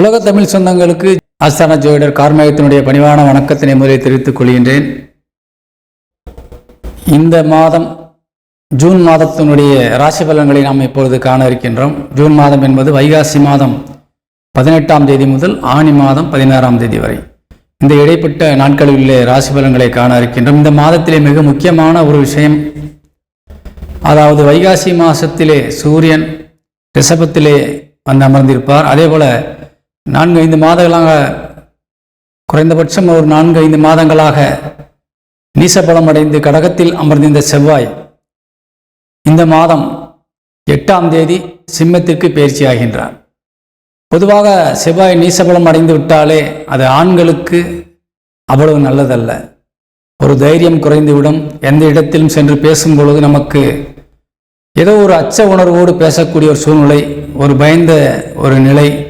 உலக தமிழ் சொந்தங்களுக்கு ஆஸ்தான ஜோதிடர் கார்மேகத்தினுடைய பணிவான வணக்கத்தினை முதலில் தெரிவித்துக் கொள்கின்றேன். இந்த மாதம் ஜூன் மாதத்தினுடைய ராசி பலன்களை நாம் இப்பொழுது காண இருக்கின்றோம். ஜூன் மாதம் என்பது வைகாசி மாதம் பதினெட்டாம் தேதி முதல் ஆணி மாதம் பதினாறாம் தேதி வரை. இந்த இடைப்பட்ட நாட்களில் உள்ள ராசி பலன்களை காண இருக்கின்றோம். இந்த மாதத்திலே மிக முக்கியமான ஒரு விஷயம் அதாவது வைகாசி மாதத்திலே சூரியன் ரிஷபத்திலே வந்து அமர்ந்திருப்பார். அதே போல நான்கு ஐந்து மாதங்களாக குறைந்தபட்சம் ஒரு நான்கு ஐந்து மாதங்களாக நீசபலம் அடைந்து கடகத்தில் அமர்ந்திருந்த செவ்வாய் இந்த மாதம் எட்டாம் தேதி சிம்மத்திற்கு பயிற்சியாகின்றார் பொதுவாக செவ்வாய் நீசபலம் அடைந்து விட்டாலே அது ஆண்களுக்கு அவ்வளவு நல்லதல்ல. ஒரு தைரியம் குறைந்துவிடும். எந்த இடத்திலும் சென்று பேசும் பொழுது நமக்கு ஏதோ ஒரு அச்ச உணர்வோடு பேசக்கூடிய ஒரு சூழ்நிலை ஒரு பயந்த ஒரு நிலை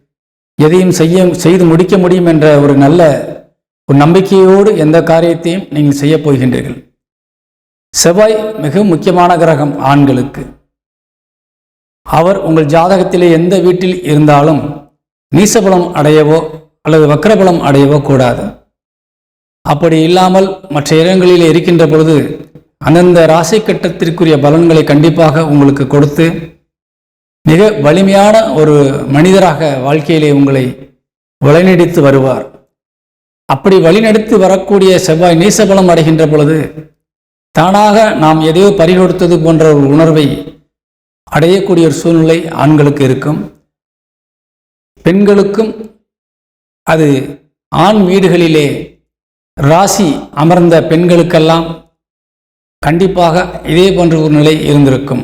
எதையும் செய்ய செய்து முடிக்க முடியும் என்ற ஒரு நல்ல ஒரு நம்பிக்கையோடு எந்த காரியத்தையும் நீங்கள் செய்ய போகின்றீர்கள். செவ்வாய் மிக முக்கியமான கிரகம் ஆண்களுக்கு. அவர் உங்கள் ஜாதகத்திலே எந்த வீட்டில் இருந்தாலும் நீசபலம் அடையவோ அல்லது வக்கரபலம் அடையவோ கூடாது. அப்படி இல்லாமல் மற்ற இடங்களில் இருக்கின்ற பொழுது அந்தந்த ராசி கட்டத்திற்குரிய பலன்களை கண்டிப்பாக உங்களுக்கு கொடுத்து மிக வலிமையான ஒரு மனிதராக வாழ்க்கையிலே உங்களை வழிநடித்து வருவார். அப்படி வழிநடத்தி வரக்கூடிய செவ்வாய் நீசபலம் அடைகின்ற பொழுது தானாக நாம் எதையோ பறிகொடுத்தது போன்ற ஒரு உணர்வை அடையக்கூடிய ஒரு சூழ்நிலை ஆண்களுக்கு இருக்கும். பெண்களுக்கும் அது ஆண் வீடுகளிலே ராசி அமர்ந்த பெண்களுக்கெல்லாம் கண்டிப்பாக இதே போன்ற ஒரு நிலை இருந்திருக்கும்.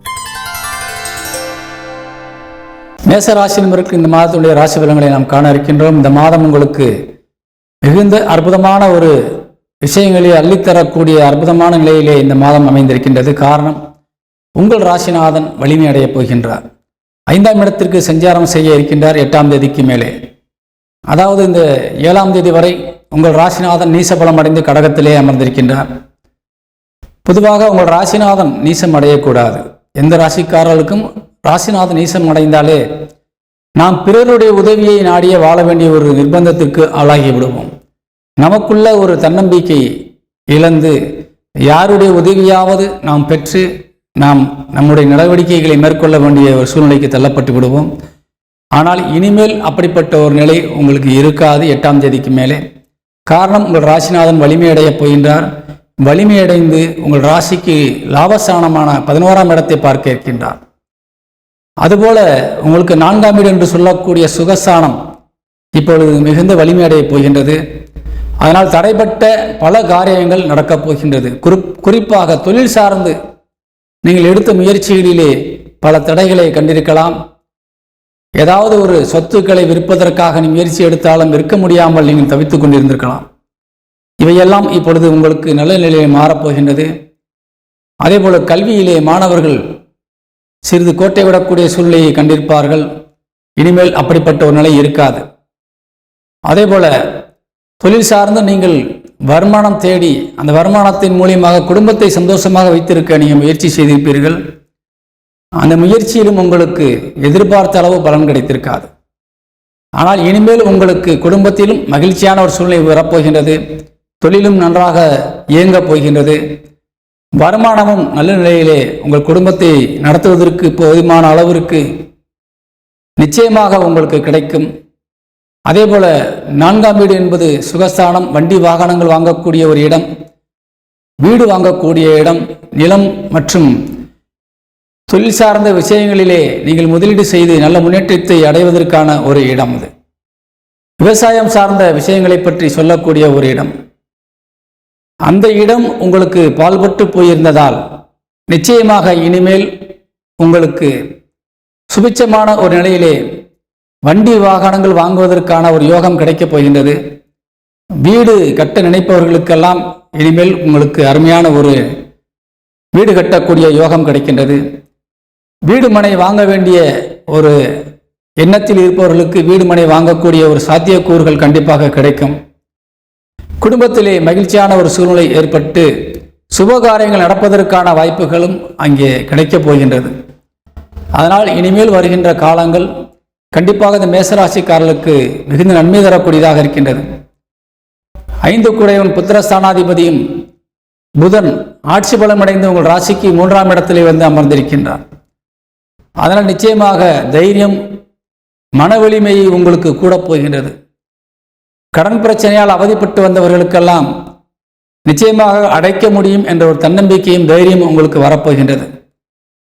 மேச ராசி இந்த மாதத்துடைய ராசி பலன்களை நாம் காண இருக்கின்றோம். இந்த மாதம் உங்களுக்கு மிகுந்த அற்புதமான ஒரு விஷயங்களை அள்ளித்தரக்கூடிய அற்புதமான நிலையிலே இந்த மாதம் அமைந்திருக்கின்றது. காரணம் உங்கள் ராசிநாதன் வலிமை அடையப் போகின்றார். ஐந்தாம் இடத்திற்கு சஞ்சாரம் செய்ய இருக்கின்றார் எட்டாம் தேதிக்கு மேலே. அதாவது இந்த ஏழாம் தேதி வரை உங்கள் ராசிநாதன் நீசபலம் அடைந்து கடகத்திலே அமர்ந்திருக்கின்றார். பொதுவாக உங்கள் ராசிநாதன் நீசம் அடையக்கூடாது. எந்த ராசிக்காரர்களுக்கும் ராசிநாதன் ஈசன் அடைந்தாலே நாம் பிறருடைய உதவியை நாடியே வாழ வேண்டிய ஒரு நிர்பந்தத்திற்கு ஆளாகி விடுவோம் நமக்குள்ள ஒரு தன்னம்பிக்கை இழந்து யாருடைய உதவியாவது நாம் பெற்று நாம் நம்முடைய நடவடிக்கைகளை மேற்கொள்ள வேண்டிய ஒரு சூழ்நிலைக்கு தள்ளப்பட்டு விடுவோம். ஆனால் இனிமேல் அப்படிப்பட்ட ஒரு நிலை உங்களுக்கு இருக்காது எட்டாம் தேதிக்கு மேலே. காரணம் உங்கள் ராசிநாதன் வலிமையடைய போகின்றார். வலிமையடைந்து உங்கள் ராசிக்கு லாபஸ்தானமான பதினோராம் இடத்தை பார்க்க இருக்கின்றார். அதுபோல உங்களுக்கு நான்காம் வீடு என்று சொல்லக்கூடிய சுகஸ்தானம் இப்பொழுது மிகுந்த வலிமையடையப் போகின்றது. அதனால் தடைப்பட்ட பல காரியங்கள் நடக்கப் போகின்றது. குறி குறிப்பாக தொழில் சார்ந்து நீங்கள் எடுத்த முயற்சிகளிலே பல தடைகளை கண்டிருக்கலாம். ஏதாவது ஒரு சொத்துக்களை விற்பதற்காக நீ முயற்சி எடுத்தாலும் விற்க முடியாமல் நீங்கள் தவித்துக் கொண்டிருந்திருக்கலாம். இவையெல்லாம் இப்பொழுது உங்களுக்கு நல்ல நிலையில் மாறப்போகின்றது அதேபோல கல்வியிலே மாணவர்கள் சிறிது கோட்டை விடக்கூடிய சூழ்நிலையை கண்டிருப்பார்கள். இனிமேல் அப்படிப்பட்ட ஒரு நிலை இருக்காது. அதேபோல தொழில் சார்ந்து நீங்கள் வருமானம் தேடி அந்த வருமானத்தின் மூலியமாக குடும்பத்தை சந்தோஷமாக வைத்திருக்க நீங்கள் முயற்சி செய்திருப்பீர்கள். அந்த முயற்சியிலும் உங்களுக்கு எதிர்பார்த்த அளவு பலன் கிடைத்திருக்காது. ஆனால் இனிமேல் உங்களுக்கு குடும்பத்திலும் மகிழ்ச்சியான ஒரு சூழ்நிலை வரப்போகின்றது. தொழிலும் நன்றாக இயங்கப் போகின்றது. வருமானமும் நல்ல நிலையிலே உங்கள் குடும்பத்தை நடத்துவதற்கு போதுமான அளவிற்கு நிச்சயமாக உங்களுக்கு கிடைக்கும். அதே போல நான்காம் வீடு என்பது சுகஸ்தானம் வண்டி வாகனங்கள் வாங்கக்கூடிய ஒரு இடம் வீடு வாங்கக்கூடிய இடம் நிலம் மற்றும் தொழில் சார்ந்த விஷயங்களிலே நீங்கள் முதலீடு செய்து நல்ல முன்னேற்றத்தை அடைவதற்கான ஒரு இடம் அது. விவசாயம் சார்ந்த விஷயங்களை பற்றி சொல்லக்கூடிய ஒரு இடம். அந்த இடம் உங்களுக்கு பால்பட்டு போயிருந்ததால் நிச்சயமாக இனிமேல் உங்களுக்கு சுபிச்சமான ஒரு நிலையிலே வண்டி வாகனங்கள் வாங்குவதற்கான ஒரு யோகம் கிடைக்கப் போகின்றது. வீடு கட்ட நினைப்பவர்களுக்கெல்லாம் இனிமேல் உங்களுக்கு அருமையான ஒரு வீடு கட்டக்கூடிய யோகம் கிடைக்கின்றது. வீடு மனை வாங்க வேண்டிய ஒரு எண்ணத்தில் இருப்பவர்களுக்கு வீடு மனை வாங்கக்கூடிய ஒரு சாத்தியக்கூறுகள் கண்டிப்பாக கிடைக்கும். குடும்பத்திலே மகிழ்ச்சியான ஒரு சூழ்நிலை ஏற்பட்டு சுபகாரியங்கள் நடப்பதற்கான வாய்ப்புகளும் அங்கே கிடைக்கப் போகின்றது. அதனால் இனிமேல் வருகின்ற காலங்கள் கண்டிப்பாக இந்த மேசராசிக்காரர்களுக்கு மிகுந்த நன்மை தரக்கூடியதாக இருக்கின்றது. ஐந்து குடையவன் புத்திரஸ்தானாதிபதியும் புதன் ஆட்சி பலம் அடைந்து உங்கள் ராசிக்கு மூன்றாம் இடத்திலே வந்து அமர்ந்திருக்கின்றார். அதனால் நிச்சயமாக தைரியம் மன வலிமையை உங்களுக்கு கூட போகின்றது. கடன் பிரச்சனையால் அவதிப்பட்டு வந்தவர்களுக்கெல்லாம் நிச்சயமாக அடைக்க முடியும் என்ற ஒரு தன்னம்பிக்கையும் தைரியமும் உங்களுக்கு வரப்போகின்றது.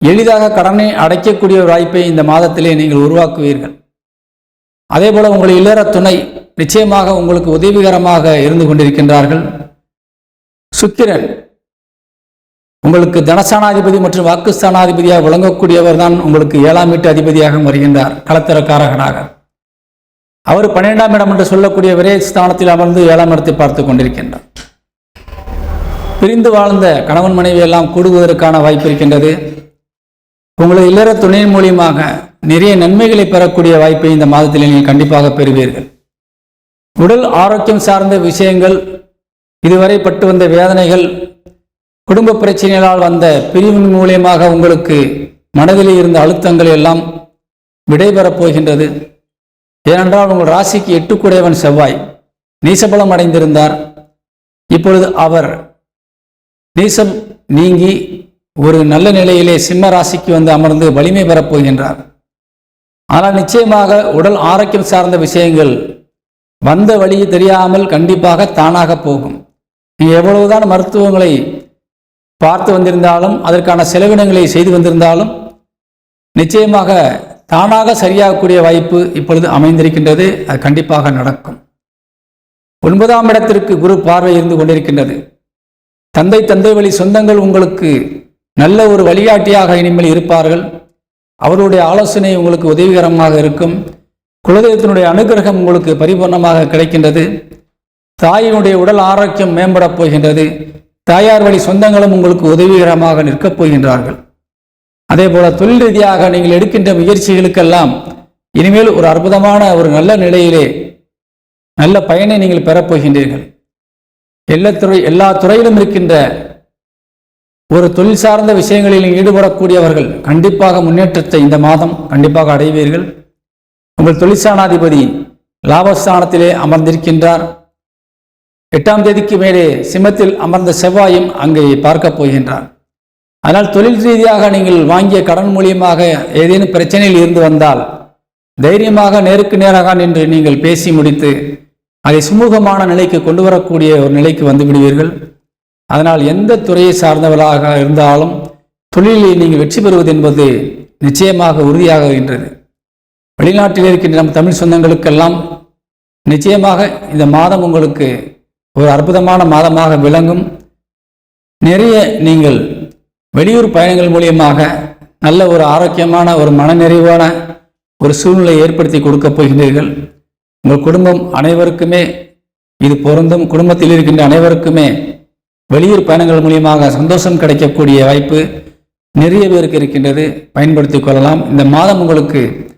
எளிதாக கடனை அடைக்கக்கூடிய ஒரு வாய்ப்பை இந்த மாதத்திலே நீங்கள் உருவாக்குவீர்கள். அதே போல உங்கள் இல்லற துணை நிச்சயமாக உங்களுக்கு உதவிகரமாக இருந்து கொண்டிருக்கின்றார்கள். சுக்கிரன் உங்களுக்கு தனசானாதிபதி மற்றும் வாக்குஸ்தானாதிபதியாக விளங்கக்கூடியவர் தான் உங்களுக்கு ஏழாம் வீட்டு அதிபதியாகவும் வருகின்றார். களத்திரக்காரகனாக. அவர் பன்னிரெண்டாம் இடம் என்று சொல்லக்கூடிய விரை ஸ்தானத்தில் அமர்ந்து ஏழாம் இடத்தை பார்த்து கொண்டிருக்கின்றார். பிரிந்து வாழ்ந்த கணவன் மனைவி எல்லாம் கூடுவதற்கான வாய்ப்பு இருக்கின்றது. உங்களது இல்லற துணையின் மூலியமாக நிறைய நன்மைகளை பெறக்கூடிய வாய்ப்பை இந்த மாதத்தில் நீங்கள் கண்டிப்பாக பெறுவீர்கள். உடல் ஆரோக்கியம் சார்ந்த விஷயங்கள் இதுவரை பட்டு வந்த வேதனைகள் குடும்ப பிரச்சனைகளால் வந்த பிரிவின் மூலியமாக உங்களுக்கு மனதில் இருந்த அழுத்தங்கள் எல்லாம் விடைபெறப் போகின்றது. ஏனென்றால் உங்கள் ராசிக்கு எட்டுக்குடையவன் செவ்வாய். நீசபலம் அடைந்திருந்தார். இப்பொழுது அவர் நீசம் நீங்கி ஒரு நல்ல நிலையிலே சிம்ம ராசிக்கு வந்து அமர்ந்து வலிமை பெறப்போகின்றார் ஆனால் நிச்சயமாக உடல் ஆரோக்கியம் சார்ந்த விஷயங்கள் வந்த வழி தெரியாமல் கண்டிப்பாக தானாக போகும். நீங்கள் எவ்வளவுதான் மருத்துவங்களை பார்த்து வந்திருந்தாலும் அதற்கான செலவினங்களை செய்து வந்திருந்தாலும் நிச்சயமாக தானாக சரியாகக்கூடிய வாய்ப்பு இப்பொழுது அமைந்திருக்கின்றது. அது கண்டிப்பாக நடக்கும். ஒன்பதாம் இடத்திற்கு குரு பார்வை இருந்து கொண்டிருக்கின்றது. தந்தை தந்தை வழி சொந்தங்கள் உங்களுக்கு நல்ல ஒரு வழிகாட்டியாக இனிமேல் இருப்பார்கள். அவருடைய ஆலோசனை உங்களுக்கு உதவிகரமாக இருக்கும். குலதெய்வத்தினுடைய அனுகிரகம் உங்களுக்கு பரிபூர்ணமாக கிடைக்கின்றது. தாயினுடைய உடல் ஆரோக்கியம் மேம்படப் போகின்றது. தாயார் வழி சொந்தங்களும் உங்களுக்கு உதவிகரமாக நிற்கப் போகின்றார்கள். அதே போல தொழில் ரீதியாக நீங்கள் எடுக்கின்ற முயற்சிகளுக்கெல்லாம் இனிமேல் ஒரு அற்புதமான ஒரு நல்ல நிலையிலே நல்ல பயனை நீங்கள் பெறப்போகின்றீர்கள் எல்லா துறை எல்லா துறையிலும் இருக்கின்ற ஒரு தொழில் சார்ந்த விஷயங்களில் ஈடுபடக்கூடியவர்கள் கண்டிப்பாக முன்னேற்றத்தை இந்த மாதம் கண்டிப்பாக அடைவீர்கள். உங்கள் தொழிற்சானாதிபதி லாபஸ்தானத்திலே அமர்ந்திருக்கின்றார். எட்டாம் தேதிக்கு மேலே சிம்மத்தில் அமர்ந்த செவ்வாயும் அங்கே பார்க்கப் போகின்றார். அதனால் தொழில் ரீதியாக நீங்கள் வாங்கிய கடன் மூலியமாக ஏதேனும் பிரச்சனையில் இருந்து வந்தால் தைரியமாக நேருக்கு நேராக நின்று நீங்கள் பேசி முடித்து அதை சுமூகமான நிலைக்கு கொண்டு வரக்கூடிய ஒரு நிலைக்கு வந்து விடுவீர்கள். அதனால் எந்த துறையை சார்ந்தவர்களாக இருந்தாலும் தொழிலில் நீங்கள் வெற்றி பெறுவது என்பது நிச்சயமாக உறுதியாக இருக்கின்றது. வெளிநாட்டில் இருக்கின்ற நம் தமிழ் சொந்தங்களுக்கெல்லாம் நிச்சயமாக இந்த மாதம் உங்களுக்கு ஒரு அற்புதமான மாதமாக விளங்கும். நிறைய நீங்கள் வெளியூர் பயணங்கள் மூலியமாக நல்ல ஒரு ஆரோக்கியமான ஒரு மனநிறைவான ஒரு சூழ்நிலை ஏற்படுத்தி கொடுக்கப் போகின்றீர்கள். உங்கள் குடும்பம் அனைவருக்குமே இது பொருந்தும். குடும்பத்தில் இருக்கின்ற அனைவருக்குமே வெளியூர் பயணங்கள் மூலியமாக சந்தோஷம் கிடைக்கக்கூடிய வாய்ப்பு நிறைய பேருக்கு இருக்கின்றது. பயன்படுத்தி கொள்ளலாம். இந்த மாதம் உங்களுக்கு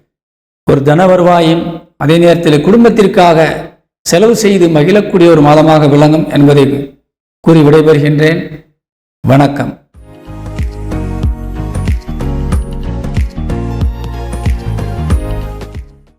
ஒரு தன வருவாயும் அதே நேரத்தில் குடும்பத்திற்காக செலவு செய்து மகிழக்கூடிய ஒரு மாதமாக விளங்கும் என்பதை கூறி விடைபெறுகின்றேன். வணக்கம்.